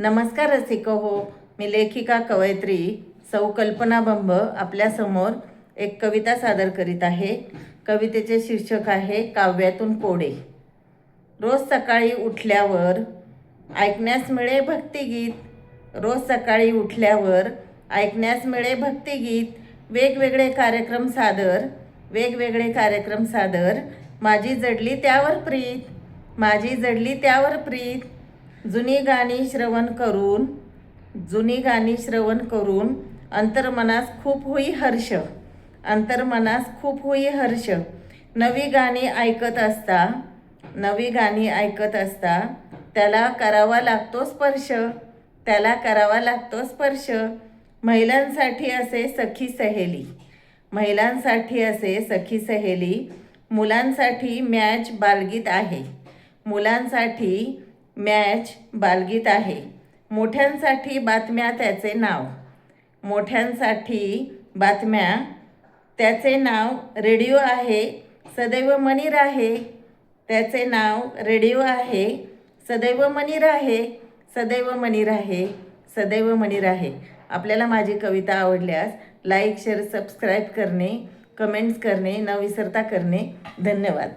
नमस्कार रसिक हो. मी लेखिका कवयित्री सौ कल्पना बंब आपल्यासमोर एक कविता सादर करीत आहे. कवितेचे शीर्षक आहे काव्यातून कोडे. रोज सकाळी उठल्यावर ऐकण्यास मिळे भक्तिगीत रोज सकाळी उठल्यावर ऐकण्यास मिळे भक्तिगीत वेगवेगळे कार्यक्रम सादर वेगवेगळे कार्यक्रम सादर. माझी जडली त्यावर प्रीत माझी जडली त्यावर प्रीत. जुनी गाणी श्रवण करून जुनी गाणी श्रवण करून अंतर्मनास खूप होई हर्ष. अंतर्मनास खूप होई हर्ष. नवी गाणी ऐकत असता नवी गाणी ऐकत असता त्याला करावा लागतो स्पर्श. त्याला करावा लागतो स्पर्श. महिलांसाठी असे सखी सहेली. महिलांसाठी असे सखी सहेली मुलांसाठी मॅच बालगीत आहे. मुलांसाठी मॅच बालगीत आहे. मोठ्यांसाठी बातम्या त्याचे नाव. मोठ्यांसाठी बातम्या त्याचे नाव रेडिओ आहे. सदैव मनीर आहे. त्याचे नाव रेडिओ आहे. सदैव मनीर आहे. सदैव मनीर आहे. सदैव मनीर आहे. आपल्याला माझी कविता आवडल्यास लाईक शेअर सबस्क्राईब करणे कमेंट्स करणे न विसरता करणे. धन्यवाद.